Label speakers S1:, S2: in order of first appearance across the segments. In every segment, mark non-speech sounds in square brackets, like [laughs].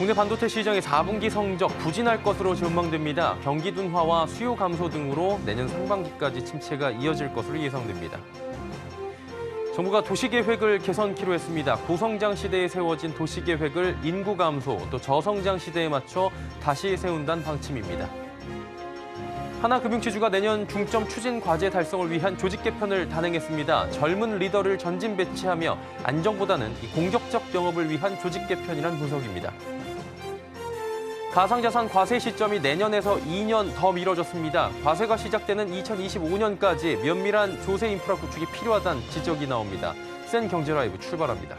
S1: 국내 반도체 시장의 4분기 성적 부진할 것으로 전망됩니다. 경기 둔화와 수요 감소 등으로 내년 상반기까지 침체가 이어질 것으로 예상됩니다. 정부가 도시계획을 개선키로 했습니다. 고성장 시대에 세워진 도시계획을 인구 감소 또 저성장 시대에 맞춰 다시 세운다는 방침입니다. 하나금융지주가 내년 중점 추진 과제 달성을 위한 조직 개편을 단행했습니다. 젊은 리더를 전진 배치하며 안정보다는 이 공격적 영업을 위한 조직 개편이란 분석입니다. 가상자산 과세 시점이 내년에서 2년 더 미뤄졌습니다. 과세가 시작되는 2025년까지 면밀한 조세 인프라 구축이 필요하다는 지적이 나옵니다. 센 경제 라이브 출발합니다.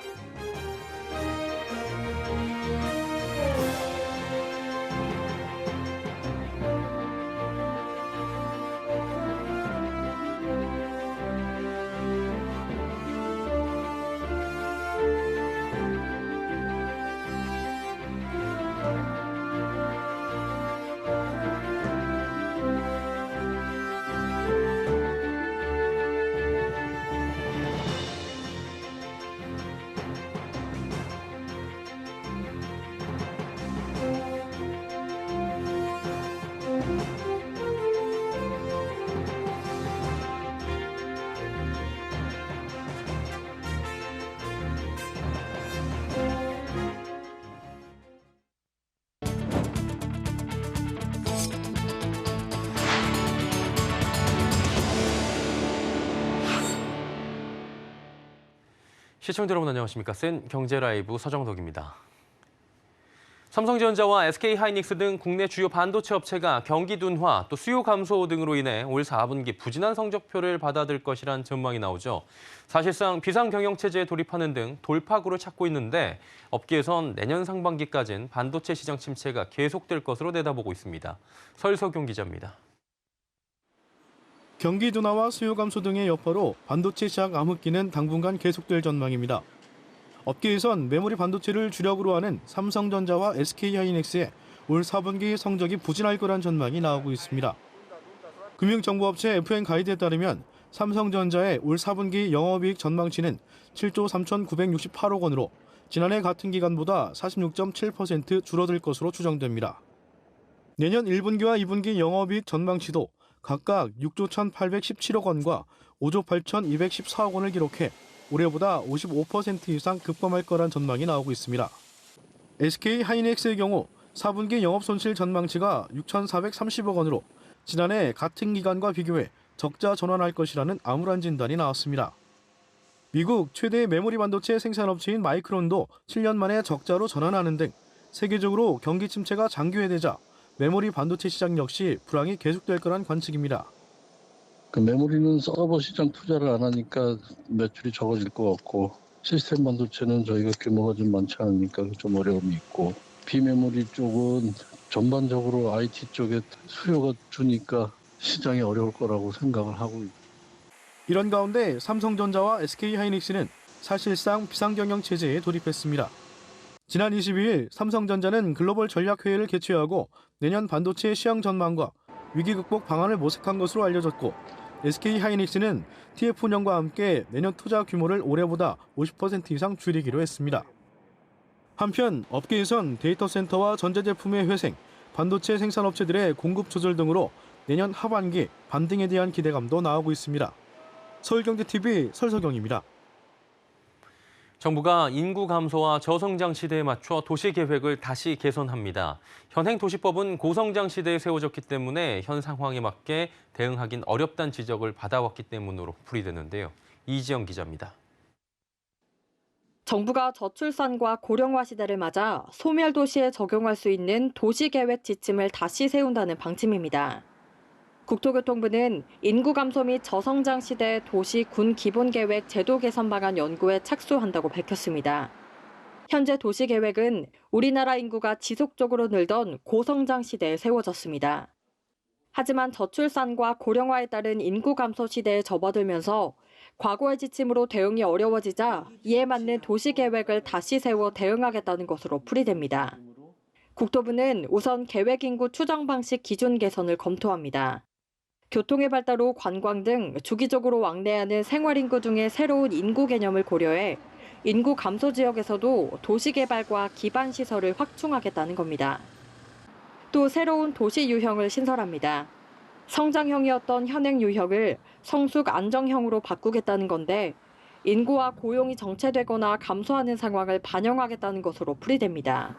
S1: 시청자 여러분 안녕하십니까? 센 경제 라이브 서정덕입니다. 삼성전자와 SK하이닉스 등 국내 주요 반도체 업체가 경기 둔화 또 수요 감소 등으로 인해 올 4분기 부진한 성적표를 받아들 것이란 전망이 나오죠. 사실상 비상 경영 체제에 돌입하는 등 돌파구를 찾고 있는데 업계에선 내년 상반기까지는 반도체 시장 침체가 계속될 것으로 내다보고 있습니다. 설석용 기자입니다.
S2: 경기 둔화와 수요 감소 등의 여파로 반도체 시장 암흑기는 당분간 계속될 전망입니다. 업계에선 메모리 반도체를 주력으로 하는 삼성전자와 SK하이닉스의 올 4분기 성적이 부진할 거란 전망이 나오고 있습니다. 금융정보업체 FN 가이드에 따르면 삼성전자의 올 4분기 영업이익 전망치는 7조 3,968억 원으로 지난해 같은 기간보다 46.7% 줄어들 것으로 추정됩니다. 내년 1분기와 2분기 영업이익 전망치도 각각 6조 1,817억 원과 5조 8,214억 원을 기록해 올해보다 55% 이상 급감할 거란 전망이 나오고 있습니다. SK 하이닉스의 경우 4분기 영업 손실 전망치가 6,430억 원으로 지난해 같은 기간과 비교해 적자 전환할 것이라는 암울한 진단이 나왔습니다. 미국 최대 메모리 반도체 생산업체인 마이크론도 7년 만에 적자로 전환하는 등 세계적으로 경기 침체가 장기화되자 메모리 반도체 시장 역시 불황이 계속될 거란 관측입니다.
S3: 그 메모리는 서버 시장 투자를 안 하니까 매출이 적어질 것 같고 시스템 반도체는 저희가 규모가 좀 많지 않으니까 좀 어려움이 있고 비메모리 쪽은 전반적으로 IT 쪽에 수요가 주니까 시장이 어려울 거라고 생각을 하고 있고
S2: 이런 가운데 삼성전자와 SK하이닉스는 사실상 비상경영 체제에 돌입했습니다. 지난 22일 삼성전자는 글로벌 전략회의를 개최하고 내년 반도체 시황 전망과 위기 극복 방안을 모색한 것으로 알려졌고 SK하이닉스는 TF 운영과 함께 내년 투자 규모를 올해보다 50% 이상 줄이기로 했습니다. 한편 업계에선 데이터 센터와 전자제품의 회생, 반도체 생산업체들의 공급 조절 등으로 내년 하반기 반등에 대한 기대감도 나오고 있습니다. 서울경제TV 설석영입니다.
S1: 정부가 인구 감소와 저성장 시대에 맞춰 도시 계획을 다시 개선합니다. 현행 도시법은 고성장 시대에 세워졌기 때문에 현 상황에 맞게 대응하긴 어렵다는 지적을 받아왔기 때문으로 풀이되는데요. 이지영 기자입니다.
S4: 정부가 저출산과 고령화 시대를 맞아 소멸 도시에 적용할 수 있는 도시계획 지침을 다시 세운다는 방침입니다. 국토교통부는 인구 감소 및 저성장 시대 도시 군 기본계획 제도 개선 방안 연구에 착수한다고 밝혔습니다. 현재 도시 계획은 우리나라 인구가 지속적으로 늘던 고성장 시대에 세워졌습니다. 하지만 저출산과 고령화에 따른 인구 감소 시대에 접어들면서 과거의 지침으로 대응이 어려워지자 이에 맞는 도시 계획을 다시 세워 대응하겠다는 것으로 풀이됩니다. 국토부는 우선 계획 인구 추정 방식 기준 개선을 검토합니다. 교통의 발달 후 관광 등 주기적으로 왕래하는 생활인구 중에 새로운 인구 개념을 고려해 인구 감소 지역에서도 도시 개발과 기반 시설을 확충하겠다는 겁니다. 또 새로운 도시 유형을 신설합니다. 성장형이었던 현행 유형을 성숙 안정형으로 바꾸겠다는 건데 인구와 고용이 정체되거나 감소하는 상황을 반영하겠다는 것으로 풀이됩니다.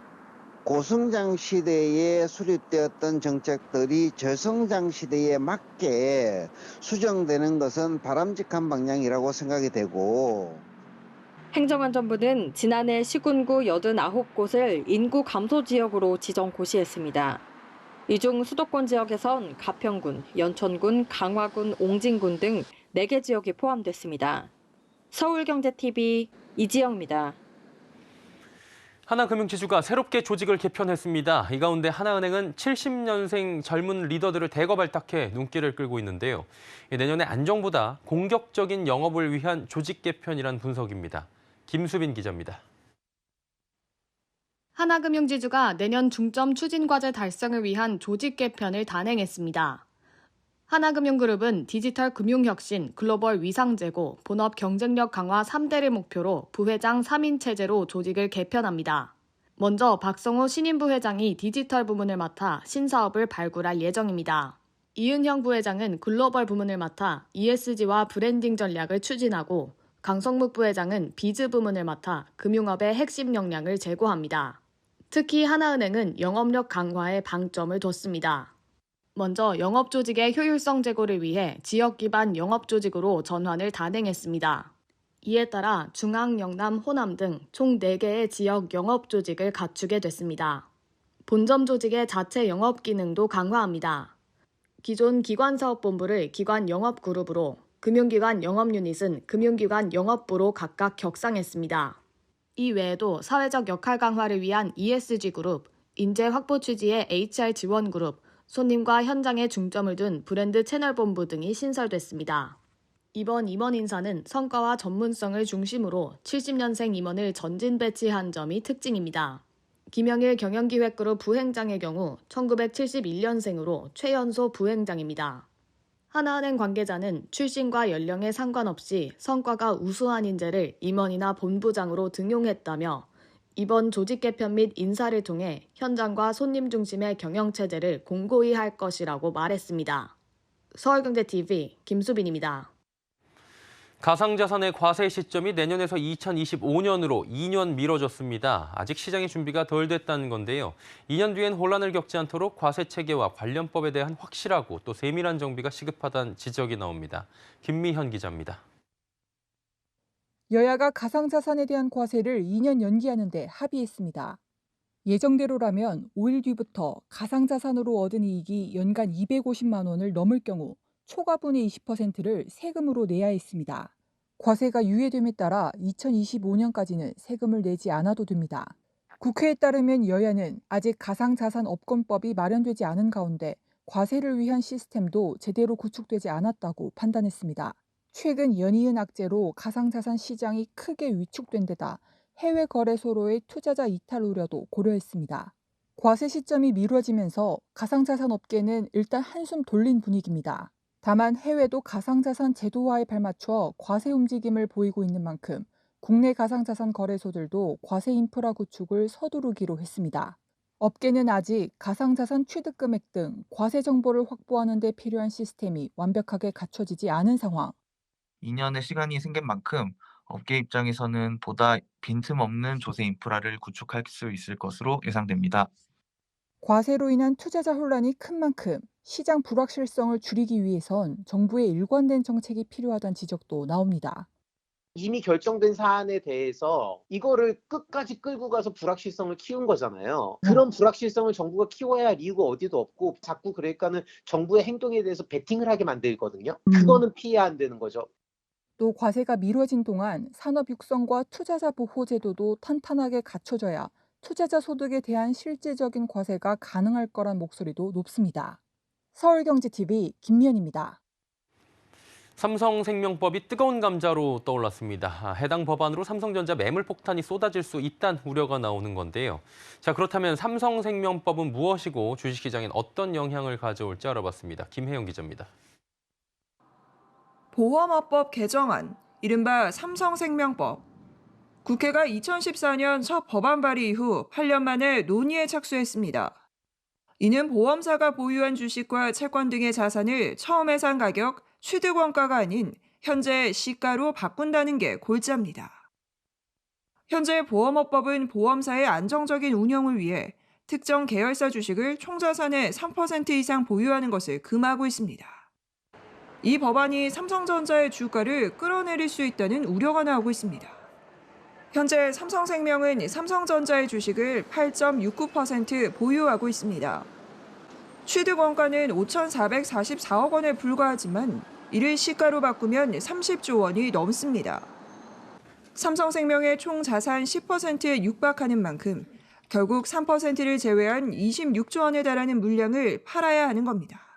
S5: 고성장 시대에 수립되었던 정책들이 저성장 시대에 맞게 수정되는 것은 바람직한 방향이라고 생각이 되고
S4: 행정안전부는 지난해 시군구 89곳을 인구 감소 지역으로 지정 고시했습니다. 이 중 수도권 지역에선 가평군, 연천군, 강화군, 옹진군 등 4개 지역이 포함됐습니다. 서울경제TV 이지영입니다.
S1: 하나금융지주가 새롭게 조직을 개편했습니다. 이 가운데 하나은행은 70년생 젊은 리더들을 대거 발탁해 눈길을 끌고 있는데요. 내년에 안정보다 공격적인 영업을 위한 조직 개편이란 분석입니다. 김수빈 기자입니다.
S6: 하나금융지주가 내년 중점 추진 과제 달성을 위한 조직 개편을 단행했습니다. 하나금융그룹은 디지털 금융혁신, 글로벌 위상제고, 본업 경쟁력 강화 3대를 목표로 부회장 3인 체제로 조직을 개편합니다. 먼저 박성호 신임 부회장이 디지털 부문을 맡아 신사업을 발굴할 예정입니다. 이은형 부회장은 글로벌 부문을 맡아 ESG와 브랜딩 전략을 추진하고 강성묵 부회장은 비즈 부문을 맡아 금융업의 핵심 역량을 제고합니다. 특히 하나은행은 영업력 강화에 방점을 뒀습니다. 먼저 영업 조직의 효율성 제고를 위해 지역 기반 영업 조직으로 전환을 단행했습니다. 이에 따라 중앙, 영남, 호남 등 총 4개의 지역 영업 조직을 갖추게 됐습니다. 본점 조직의 자체 영업 기능도 강화합니다. 기존 기관사업본부를 기관 영업그룹으로, 금융기관 영업유닛은 금융기관 영업부로 각각 격상했습니다. 이 외에도 사회적 역할 강화를 위한 ESG 그룹, 인재 확보 취지의 HR 지원 그룹, 손님과 현장에 중점을 둔 브랜드 채널 본부 등이 신설됐습니다. 이번 임원 인사는 성과와 전문성을 중심으로 70년생 임원을 전진 배치한 점이 특징입니다. 김영일 경영기획그룹 부행장의 경우 1971년생으로 최연소 부행장입니다. 하나은행 관계자는 출신과 연령에 상관없이 성과가 우수한 인재를 임원이나 본부장으로 등용했다며 이번 조직 개편 및 인사를 통해 현장과 손님 중심의 경영 체제를 공고히 할 것이라고 말했습니다. 서울경제TV 김수빈입니다.
S1: 가상자산의 과세 시점이 내년에서 2025년으로 2년 미뤄졌습니다. 아직 시장의 준비가 덜 됐다는 건데요. 2년 뒤엔 혼란을 겪지 않도록 과세 체계와 관련법에 대한 확실하고 또 세밀한 정비가 시급하다는 지적이 나옵니다. 김미현 기자입니다.
S7: 여야가 가상자산에 대한 과세를 2년 연기하는 데 합의했습니다. 예정대로라면 5일 뒤부터 가상자산으로 얻은 이익이 연간 250만 원을 넘을 경우 초과분의 20%를 세금으로 내야 했습니다. 과세가 유예됨에 따라 2025년까지는 세금을 내지 않아도 됩니다. 국회에 따르면 여야는 아직 가상자산업권법이 마련되지 않은 가운데 과세를 위한 시스템도 제대로 구축되지 않았다고 판단했습니다. 최근 연이은 악재로 가상자산 시장이 크게 위축된 데다 해외 거래소로의 투자자 이탈 우려도 고려했습니다. 과세 시점이 미뤄지면서 가상자산 업계는 일단 한숨 돌린 분위기입니다. 다만 해외도 가상자산 제도화에 발맞춰 과세 움직임을 보이고 있는 만큼 국내 가상자산 거래소들도 과세 인프라 구축을 서두르기로 했습니다. 업계는 아직 가상자산 취득 금액 등 과세 정보를 확보하는 데 필요한 시스템이 완벽하게 갖춰지지 않은 상황.
S8: 2년의 시간이 생긴 만큼 업계 입장에서는 보다 빈틈없는 조세 인프라를 구축할 수 있을 것으로 예상됩니다.
S7: 과세로 인한 투자자 혼란이 큰 만큼 시장 불확실성을 줄이기 위해선 정부의 일관된 정책이 필요하다는 지적도 나옵니다.
S9: 이미 결정된 사안에 대해서 이거를 끝까지 끌고 가서 불확실성을 키운 거잖아요. 그런 불확실성을 정부가 키워야 할 이유가 어디도 없고 자꾸 그러니까는 정부의 행동에 대해서 베팅을 하게 만들거든요. 그거는 피해야 안 되는 거죠.
S7: 또 과세가 미뤄진 동안 산업 육성과 투자자 보호 제도도 탄탄하게 갖춰져야 투자자 소득에 대한 실질적인 과세가 가능할 거란 목소리도 높습니다. 서울경제TV 김미연입니다.
S1: 삼성생명법이 뜨거운 감자로 떠올랐습니다. 아, 해당 법안으로 삼성전자 매물 폭탄이 쏟아질 수 있다는 우려가 나오는 건데요. 자 그렇다면 삼성생명법은 무엇이고 주식시장엔 어떤 영향을 가져올지 알아봤습니다. 김혜영 기자입니다.
S10: 보험업법 개정안, 이른바 삼성생명법. 국회가 2014년 첫 법안 발의 이후 8년 만에 논의에 착수했습니다. 이는 보험사가 보유한 주식과 채권 등의 자산을 처음 해상 가격 취득 원가가 아닌 현재 시가로 바꾼다는 게 골자입니다. 현재 보험업법은 보험사의 안정적인 운영을 위해 특정 계열사 주식을 총자산의 3% 이상 보유하는 것을 금하고 있습니다. 이 법안이 삼성전자의 주가를 끌어내릴 수 있다는 우려가 나오고 있습니다. 현재 삼성생명은 삼성전자의 주식을 8.69% 보유하고 있습니다. 취득 원가는 5,444억 원에 불과하지만 이를 시가로 바꾸면 30조 원이 넘습니다. 삼성생명의 총 자산 10%에 육박하는 만큼 결국 3%를 제외한 26조 원에 달하는 물량을 팔아야 하는 겁니다.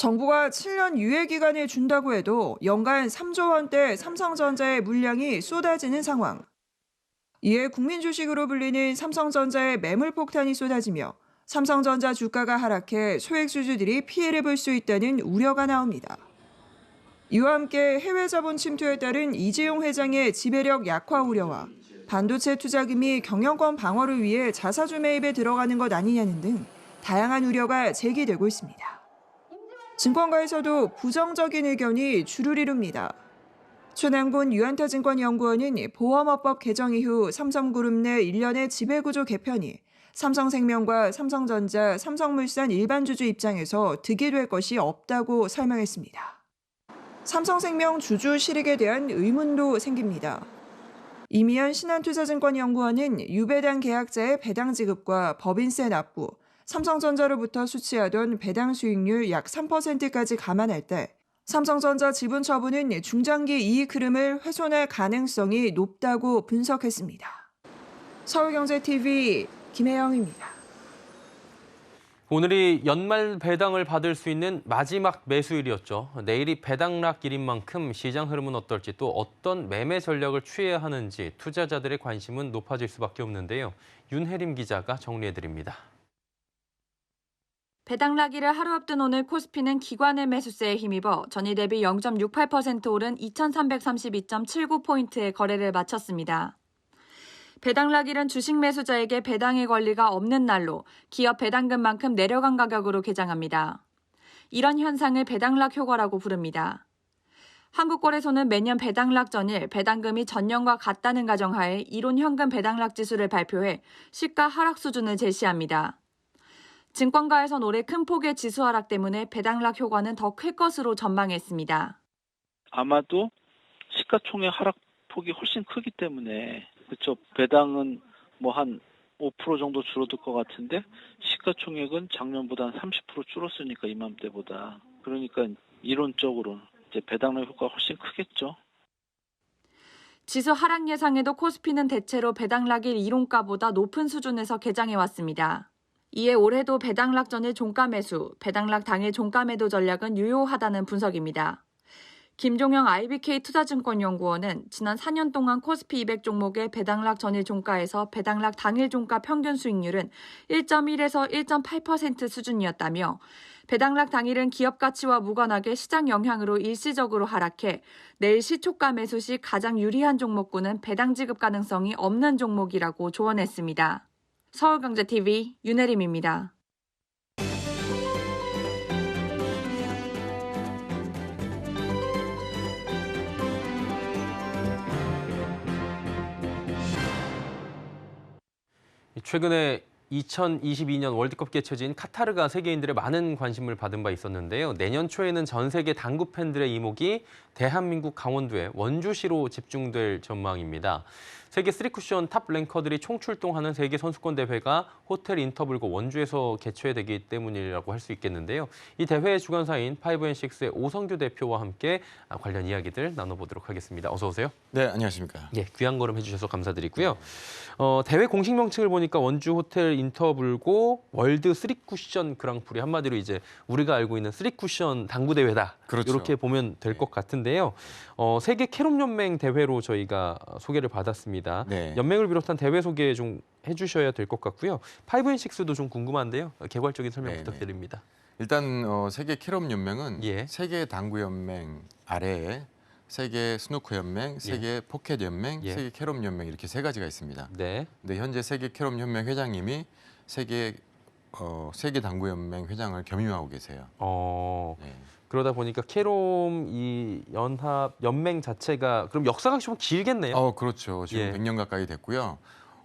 S10: 정부가 7년 유예 기간을 준다고 해도 연간 3조 원대 삼성전자의 물량이 쏟아지는 상황. 이에 국민 주식으로 불리는 삼성전자의 매물 폭탄이 쏟아지며 삼성전자 주가가 하락해 소액 주주들이 피해를 볼 수 있다는 우려가 나옵니다. 이와 함께 해외 자본 침투에 따른 이재용 회장의 지배력 약화 우려와 반도체 투자금이 경영권 방어를 위해 자사주 매입에 들어가는 것 아니냐는 등 다양한 우려가 제기되고 있습니다. 증권가에서도 부정적인 의견이 주를 이룹니다. 최남곤 유한타증권연구원은 보험업법 개정 이후 삼성그룹 내 일련의 지배구조 개편이 삼성생명과 삼성전자, 삼성물산 일반주주 입장에서 득이 될 것이 없다고 설명했습니다. 삼성생명 주주 실익에 대한 의문도 생깁니다. 이미연 신한투자증권연구원은 유배당 계약자의 배당 지급과 법인세 납부, 삼성전자로부터 수취하던 배당 수익률 약 3%까지 감안할 때 삼성전자 지분 처분은 중장기 이익 흐름을 훼손할 가능성이 높다고 분석했습니다. 서울경제TV 김혜영입니다.
S1: 오늘이 연말 배당을 받을 수 있는 마지막 매수일이었죠. 내일이 배당락일인 만큼 시장 흐름은 어떨지 또 어떤 매매 전략을 취해야 하는지 투자자들의 관심은 높아질 수밖에 없는데요. 윤혜림 기자가 정리해드립니다.
S11: 배당락일을 하루 앞둔 오늘 코스피는 기관의 매수세에 힘입어 전일 대비 0.68% 오른 2,332.79포인트의 거래를 마쳤습니다. 배당락일은 주식 매수자에게 배당의 권리가 없는 날로 기업 배당금만큼 내려간 가격으로 개장합니다. 이런 현상을 배당락 효과라고 부릅니다. 한국거래소는 매년 배당락 전일 배당금이 전년과 같다는 가정하에 이론 현금 배당락 지수를 발표해 시가 하락 수준을 제시합니다. 증권가에선 올해 큰 폭의 지수 하락 때문에 배당락 효과는 더 클 것으로 전망했습니다.
S12: 아마도 시가총액 하락 폭이 훨씬 크기 때문에 그쵸 배당은 뭐 한 5% 정도 줄어들 것 같은데 시가총액은 작년보다 한 30% 줄었으니까 이맘때보다 그러니까 이론적으로 이제 배당률 효과가 훨씬 크겠죠.
S11: 지수 하락 예상에도 코스피는 대체로 배당락일 이론가보다 높은 수준에서 개장해 왔습니다. 이에 올해도 배당락 전일 종가 매수, 배당락 당일 종가 매도 전략은 유효하다는 분석입니다. 김종영 IBK 투자증권연구원은 지난 4년 동안 코스피 200 종목의 배당락 전일 종가에서 배당락 당일 종가 평균 수익률은 1.1에서 1.8% 수준이었다며 배당락 당일은 기업 가치와 무관하게 시장 영향으로 일시적으로 하락해 내일 시초가 매수 시 가장 유리한 종목군은 배당 지급 가능성이 없는 종목이라고 조언했습니다. 서울경제TV 윤혜림입니다.
S1: 최근에 2022년 월드컵 개최지인 카타르가 세계인들의 많은 관심을 받은 바 있었는데요. 내년 초에는 전 세계 당구 팬들의 이목이 대한민국 강원도의 원주시로 집중될 전망입니다. 세계 3쿠션 탑 랭커들이 총출동하는 세계 선수권 대회가 호텔 인터블고 원주에서 개최되기 때문이라고 할 수 있겠는데요. 이 대회의 주관사인 5&6의 오성규 대표와 함께 관련 이야기들 나눠보도록 하겠습니다. 어서 오세요.
S13: 네, 안녕하십니까.
S1: 예, 귀한 걸음 해주셔서 감사드리고요. 어, 대회 공식 명칭을 보니까 원주 호텔 인터블고 월드 3쿠션 그랑프리 한마디로 이제 우리가 알고 있는 3쿠션 당구 대회다.
S13: 그렇죠.
S1: 이렇게 보면 될 것 같은데요. 어, 세계 캐rom 연맹 대회로 저희가 소개를 받았습니다.
S13: 네.
S1: 연맹을 비롯한 대회 소개 좀 해주셔야 될 것 같고요. 5&6도 좀 궁금한데요. 개괄적인 설명
S13: 네네.
S1: 부탁드립니다.
S13: 일단 어, 세계 캐럼 연맹은
S1: 예.
S13: 세계 당구 연맹 아래에 세계 스누커 연맹, 세계 포켓 연맹,
S1: 예.
S13: 세계 캐rom 연맹 이렇게 세 가지가 있습니다.
S1: 네.
S13: 근데 현재 세계 캐rom 연맹 회장님이 세계 어, 세계 당구 연맹 회장을 겸임하고 계세요.
S1: 어,
S13: 네.
S1: 그러다 보니까 캐롬 이 연합 연맹 자체가 그럼 역사가 좀 길겠네요.
S13: 어, 그렇죠. 지금
S1: 예.
S13: 100년 가까이 됐고요.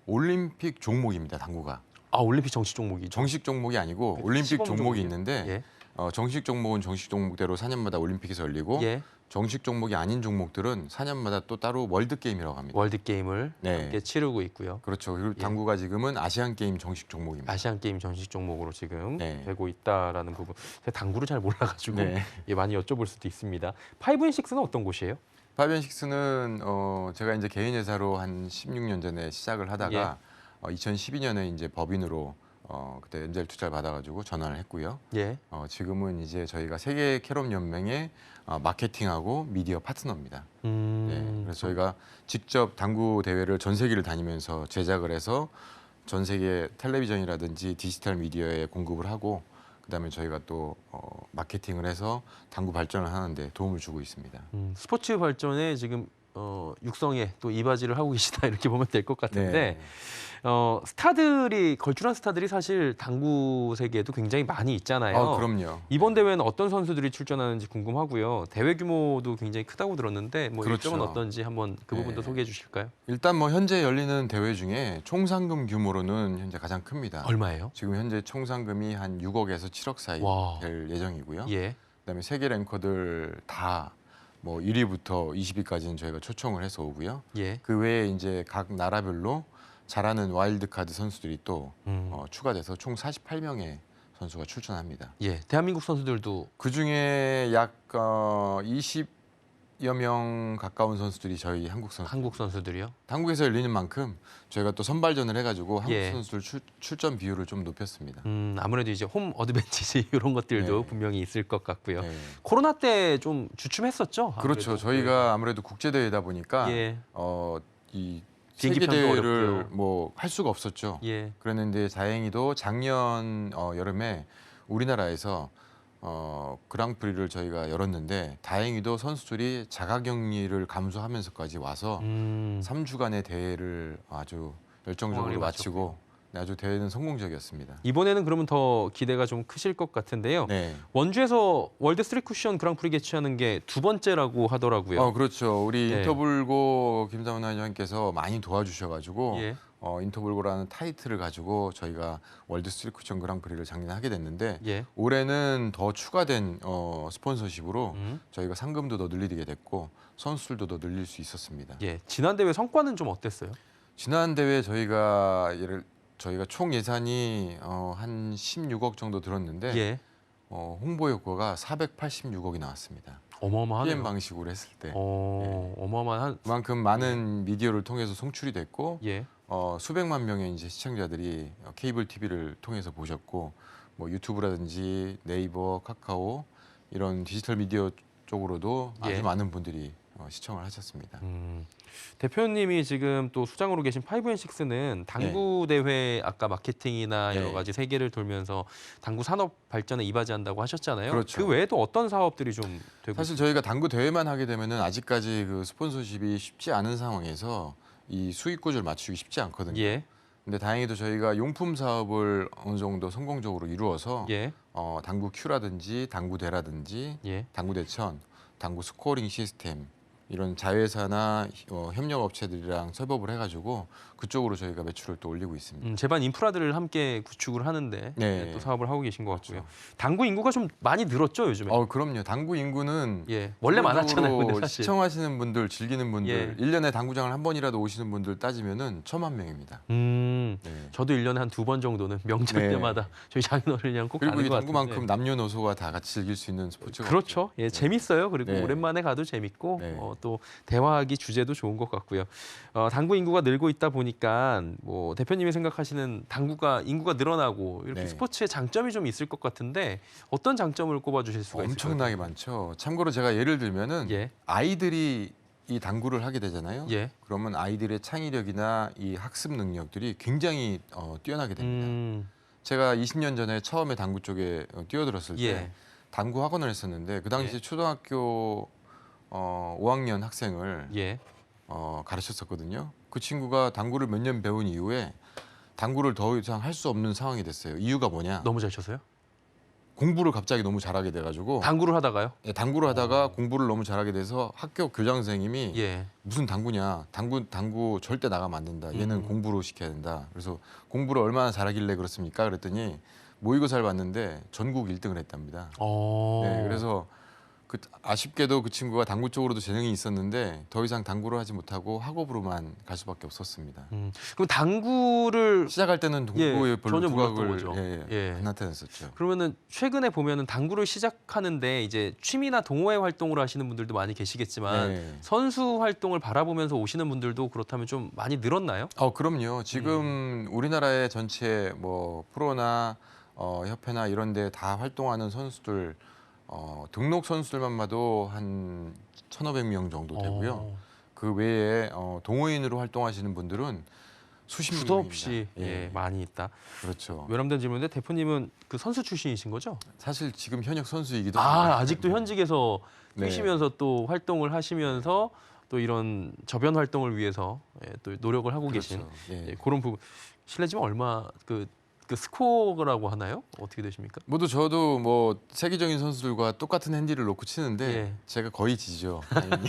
S13: 올림픽 종목입니다. 당구가.
S1: 아, 올림픽 정식 종목이죠.
S13: 정식 종목이 아니고
S1: 그
S13: 올림픽 종목이
S1: 종목이요.
S13: 있는데
S1: 예.
S13: 어, 정식 종목은 정식 종목대로 4년마다 올림픽에서 열리고
S1: 예.
S13: 정식 종목이 아닌 종목들은 4년마다 또 따로 월드 게임이라고 합니다.
S1: 월드 게임을
S13: 네.
S1: 함께 치르고 있고요.
S13: 그렇죠. 그리고
S1: 예.
S13: 당구가 지금은 아시안 게임 정식 종목입니다.
S1: 아시안 게임 정식 종목으로 지금
S13: 네.
S1: 되고 있다라는 부분. 제가 당구를 잘 몰라가지고
S13: 네. [laughs]
S1: 예, 많이 여쭤볼 수도 있습니다. 파이브 앤 식스는 어떤 곳이에요?
S13: 파비언식스는 어, 제가 이제 개인 회사로 한 16년 전에 시작을 하다가
S1: 예.
S13: 어, 2012년에 이제 법인으로 어, 그때 엔젤 투자를 받아가지고 전환을 했고요.
S1: 예.
S13: 어, 지금은 이제 저희가 세계 캐rom 연맹의 어, 마케팅하고 미디어 파트너입니다.
S1: 음.
S13: 네, 그래서 저희가 직접 당구 대회를 전 세계를 다니면서 제작을 해서 전 세계 텔레비전이라든지 디지털 미디어에 공급을 하고 그다음에 저희가 또 어, 마케팅을 해서 당구 발전을 하는데 도움을 주고 있습니다.
S1: 음, 스포츠 발전에 지금 어, 육성에 또 이바지를 하고 계시다 이렇게 보면 될 것 같은데
S13: 네.
S1: 어, 스타들이 걸출한 스타들이 사실 당구 세계에도 굉장히 많이 있잖아요.
S13: 어, 그럼요.
S1: 이번 대회는 어떤 선수들이 출전하는지 궁금하고요. 대회 규모도 굉장히 크다고 들었는데 뭐
S13: 그렇죠.
S1: 일정은 어떤지 한번 그 부분도
S13: 네.
S1: 소개해 주실까요?
S13: 일단 뭐 현재 열리는 대회 중에 총 상금 규모로는 현재 가장 큽니다.
S1: 얼마예요?
S13: 지금 현재 총 상금이 한 6억에서 7억 사이
S1: 와.
S13: 될 예정이고요.
S1: 예.
S13: 그다음에 세계 랭커들 다 뭐 1위부터 20위까지는 저희가 초청을 해서 오고요.
S1: 예.
S13: 그 외에 이제 각 나라별로 잘하는 와일드 카드 선수들이 또
S1: 음.
S13: 어, 추가돼서 총 48명의 선수가 출전합니다.
S1: 예. 대한민국 선수들도
S13: 그 중에 약 어, 20여 명 가까운 선수들이 저희 한국 선수.
S1: 한국 선수들이요.
S13: 한국에서 열리는 만큼 저희가 또 선발전을 해가지고 한국
S1: 예.
S13: 선수들 출, 출전 비율을 좀 높였습니다.
S1: 음, 아무래도 이제 홈 어드밴티지 [laughs] 이런 것들도
S13: 네.
S1: 분명히 있을 것 같고요.
S13: 네.
S1: 코로나 때 좀 주춤했었죠.
S13: 그렇죠.
S1: 아무래도.
S13: 저희가 아무래도 국제 대회다 보니까
S1: 예.
S13: 어, 이
S1: 비행기 편도
S13: 대회를
S1: 어렵고요.
S13: 뭐할 수가 없었죠.
S1: 예.
S13: 그랬는데 다행히도 작년 어, 여름에 우리나라에서 어, 그랑프리를 저희가 열었는데 다행히도 선수들이 자가격리를 감수하면서까지 와서
S1: 음.
S13: 3주간의 대회를 아주 열정적으로 마치고 네, 아주 대회는 성공적이었습니다.
S1: 이번에는 그러면 더 기대가 좀 크실 것 같은데요.
S13: 네.
S1: 원주에서 월드 스트리 쿠션 그랑프리 개최하는 게 두 번째라고 하더라고요.
S13: 어 그렇죠. 우리
S1: 네.
S13: 인터불고 김다운 회장님께서 많이 도와주셔가지고
S1: 예.
S13: 어, 인터불고라는 타이틀을 가지고 저희가 월드 스트리쿠션 그랑프리를 작년에 하게 됐는데
S1: 예.
S13: 올해는 더 추가된 어, 스폰서십으로
S1: 음.
S13: 저희가 상금도 더 늘리게 됐고 선수들도 더 늘릴 수 있었습니다.
S1: 예. 지난 대회 성과는 좀 어땠어요?
S13: 지난 대회 저희가 예를 저희가 총 예산이 어, 한 16억 정도 들었는데
S1: 예.
S13: 어, 홍보 효과가 486억이 나왔습니다.
S1: 어마어마하네요.
S13: PM 방식으로 했을 때
S1: 어, 어마어마한
S13: 그만큼 많은 미디어를 통해서 송출이 됐고
S1: 예.
S13: 어, 수백만 명의 이제 시청자들이 어, 케이블 TV를 통해서 보셨고 뭐 유튜브라든지 네이버, 카카오 이런 디지털 미디어 쪽으로도
S1: 예.
S13: 아주 많은 분들이 어, 시청을 하셨습니다.
S1: 음. 대표님이 지금 또 수장으로 계신 파이브 앤 식스는 당구 대회 아까 마케팅이나 여러
S13: 네.
S1: 가지 세계를 돌면서 당구 산업 발전에 이바지한다고 하셨잖아요.
S13: 그렇죠.
S1: 그 외에도 어떤 사업들이 좀 되고
S13: 사실 저희가 당구 대회만 하게 되면은 아직까지 그 스폰서십이 쉽지 않은 상황에서 이 수익 구조를 맞추기 쉽지 않거든요.
S1: 예.
S13: 근데 다행히도 저희가 용품 사업을 어느 정도 성공적으로 이루어서
S1: 예.
S13: 어, 당구 큐라든지 당구대라든지
S1: 예.
S13: 당구대천, 당구 스코어링 시스템 이런 자회사나 어, 협력 업체들이랑 협업을 해가지고 그쪽으로 저희가 매출을 또 올리고 있습니다.
S1: 음, 제반 인프라들을 함께 구축을 하는데
S13: 네. 그렇죠.
S1: 예, 또 사업을 하고 계신 것 같고요. 당구 인구가 좀 많이 늘었죠 요즘에.
S13: 어 그럼요. 당구 인구는
S1: 예. 원래 많았잖아요. 근데 사실.
S13: 시청하시는 분들, 즐기는 분들,
S1: 예.
S13: 일 1년에 당구장을 한 번이라도 오시는 분들 따지면은 천만 명입니다.
S1: 음.
S13: 네.
S1: 저도 일년에 한 두 번 정도는 명절
S13: 네.
S1: 때마다 [laughs] 저희 장인어른이랑 꼭
S13: 그리고
S1: 가는 이것
S13: 당구만큼
S1: 같은데.
S13: 남녀노소가 다 같이 즐길 수 있는 스포츠가
S1: 그렇죠. 예, 재밌어요. 그리고
S13: 네.
S1: 오랜만에 가도 재밌고
S13: 네.
S1: 어, 또 대화하기 주제도 좋은 것 같고요. 어, 당구 인구가 늘고 있다 보니까 뭐 대표님이 생각하시는 당구가 인구가 늘어나고 이렇게
S13: 네.
S1: 스포츠의 장점이 좀 있을 것 같은데 어떤 장점을 꼽아 주실 수가 있을까요?
S13: 엄청나게 많죠. 참고로 제가 예를 들면은
S1: 예,
S13: 아이들이 이 당구를 하게 되잖아요.
S1: 예.
S13: 그러면 아이들의 창의력이나 이 학습 능력들이 굉장히 어, 뛰어나게 됩니다.
S1: 음,
S13: 제가 20년 전에 처음에 당구 쪽에 어, 뛰어들었을 때
S1: 예.
S13: 당구 학원을 했었는데 그 당시
S1: 예.
S13: 초등학교 어, 5학년 학생을
S1: 예.
S13: 어, 가르쳤었거든요. 그 친구가 당구를 몇 년 배운 이후에 당구를 더 이상 할 수 없는 상황이 됐어요. 이유가 뭐냐?
S1: 너무 잘 쳤어요?
S13: 공부를 갑자기 너무 잘하게 돼가지고
S1: 당구를 하다가요?
S13: 예, 당구를 하다가 공부를 너무 잘하게 돼서 학교 교장 선생님이
S1: 예.
S13: 무슨 당구냐? 당구 당구 절대 나가면 안 된다. 얘는
S1: 음.
S13: 공부로 시켜야 된다. 그래서 공부를 얼마나 잘하길래 그렇습니까? 그랬더니 모의고사를 봤는데 전국 1등을 했답니다.
S1: 어.
S13: 네, 그래서 그 아쉽게도 그 친구가 당구 쪽으로도 재능이 있었는데 더 이상 당구를 하지 못하고 학업으로만 갈 수밖에 없었습니다.
S1: 음. 그럼 당구를
S13: 시작할 때는 동구에
S1: 예,
S13: 별로
S1: 전혀 몰랐던 거죠.
S13: 예,
S1: 예.
S13: 안 나타냈었죠.
S1: 그러면은 최근에 보면은 당구를 시작하는데 이제 취미나 동호회 활동을 하시는 분들도 많이 계시겠지만
S13: 네.
S1: 선수 활동을 바라보면서 오시는 분들도 그렇다면 좀 많이 늘었나요?
S13: 어, 그럼요. 지금
S1: 음.
S13: 우리나라의 전체 뭐 프로나 어, 협회나 이런 데 다 활동하는 선수들 어, 등록 선수들만 봐도 한 1,500명 정도 되고요.
S1: 어,
S13: 그 외에 어, 동호인으로 활동하시는 분들은 수십
S1: 수도
S13: 명입니다.
S1: 없이 예, 많이 있다.
S13: 그렇죠.
S1: 외람된 질문인데 대표님은 그 선수 출신이신 거죠?
S13: 사실 지금 현역 선수이기도
S1: 아. 아직도 현직에서
S13: 네.
S1: 뛰시면서 또 활동을 하시면서 또 이런 저변 활동을 위해서 예, 또 노력을 하고 계신
S13: 그렇죠. 예.
S1: 예, 그런 부분 실례지만 얼마 그, 그 스코어라고 하나요? 어떻게 되십니까?
S13: 모두 저도 뭐 세계적인 선수들과 똑같은 핸디를 놓고 치는데
S1: 예.
S13: 제가 거의 지죠. [laughs] 당연히.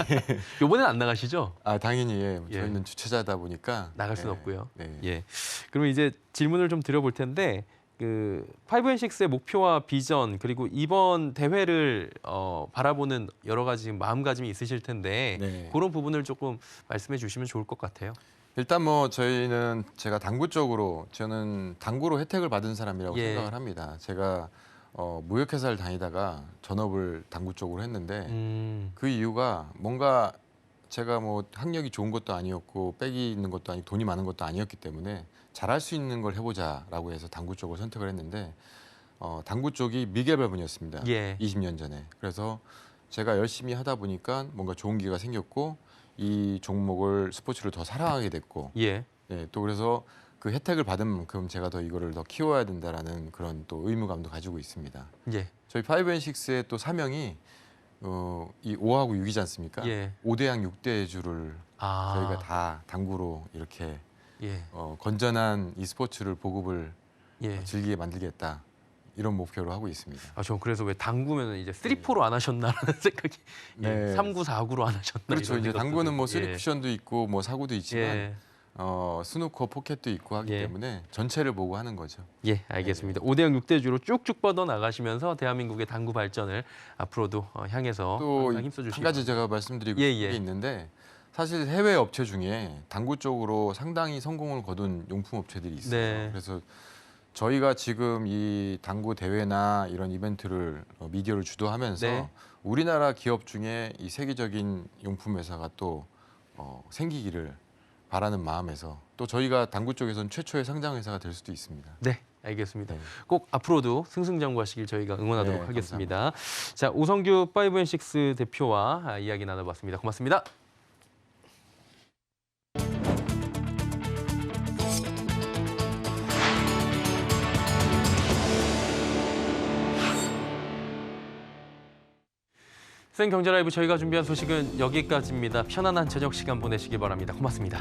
S1: 요번엔 안 나가시죠?
S13: 아 당연히 예.
S1: 예.
S13: 저희는 주최자다 보니까
S1: 나갈 수는
S13: 예.
S1: 없고요.
S13: 네.
S1: 예. 그러면 이제 질문을 좀 드려볼 텐데 그 5&6의 목표와 비전 그리고 이번 대회를 어, 바라보는 여러 가지 마음가짐이 있으실 텐데
S13: 네.
S1: 그런 부분을 조금 말씀해 주시면 좋을 것 같아요.
S13: 일단 뭐 저희는 제가 당구 쪽으로 저는 당구로 혜택을 받은 사람이라고
S1: 예.
S13: 생각을 합니다. 제가 어, 무역회사를 다니다가 전업을 당구 쪽으로 했는데
S1: 음,
S13: 그 이유가 뭔가 제가 뭐 학력이 좋은 것도 아니었고 백이 있는 것도 아니고 돈이 많은 것도 아니었기 때문에 잘할 수 있는 걸 해보자라고 해서 당구 쪽을 선택을 했는데 어, 당구 쪽이 미개발 분이었습니다.
S1: 예.
S13: 20년 전에. 그래서 제가 열심히 하다 보니까 뭔가 좋은 기회가 생겼고 이 종목을 스포츠를 더 사랑하게 됐고
S1: 예.
S13: 예, 또 그래서 그 혜택을 받은 만큼 제가 더 이거를 더 키워야 된다라는 그런 또 의무감도 가지고 있습니다.
S1: 예.
S13: 저희 5&6의 또 사명이 어, 이 5하고 6이지 않습니까?
S1: 예.
S13: 5대양 6대 주를
S1: 아.
S13: 저희가 다 당구로 이렇게
S1: 예.
S13: 어, 건전한 이 스포츠를 보급을
S1: 예.
S13: 즐기게 만들겠다 이런 목표로 하고 있습니다.
S1: 아, 전 그래서 왜 당구면 이제 3, 4로 안 하셨나라는 [laughs] 생각이
S13: 네.
S1: 예, 3, 9, 4, 9로 안 하셨나
S13: 그렇죠.
S1: 이런
S13: 이제
S1: 생각도
S13: 당구는 뭐
S1: 들고.
S13: 쓰리 쿠션도 있고 뭐 사구도 있지만
S1: 예.
S13: 어, 스누커 포켓도 있고 하기
S1: 예.
S13: 때문에 전체를 보고 하는 거죠.
S1: 예, 알겠습니다. 오 5대0 6대 주로 쭉쭉 뻗어 나가시면서 대한민국의 당구 발전을 앞으로도 어, 향해서
S13: 또
S1: 항상 힘써 주시기
S13: 가지 제가 말씀드리고
S1: 예,
S13: 싶은
S1: 예.
S13: 게 있는데 사실 해외 업체 중에 당구 쪽으로 상당히 성공을 거둔 용품 업체들이 있어요.
S1: 네.
S13: 그래서 저희가 지금 이 당구 대회나 이런 이벤트를 어, 미디어를 주도하면서
S1: 네.
S13: 우리나라 기업 중에 이 세계적인 용품 회사가 또 어, 생기기를 바라는 마음에서 또 저희가 당구 쪽에서는 최초의 상장 회사가 될 수도 있습니다.
S1: 네, 알겠습니다.
S13: 네.
S1: 꼭 앞으로도 승승장구하시길 저희가 응원하도록
S13: 네,
S1: 하겠습니다. 자, 오성규 5&6 대표와 아, 이야기 나눠봤습니다. 고맙습니다. 생경제 라이브 저희가 준비한 소식은 여기까지입니다. 편안한 저녁 시간 보내시기 바랍니다. 고맙습니다.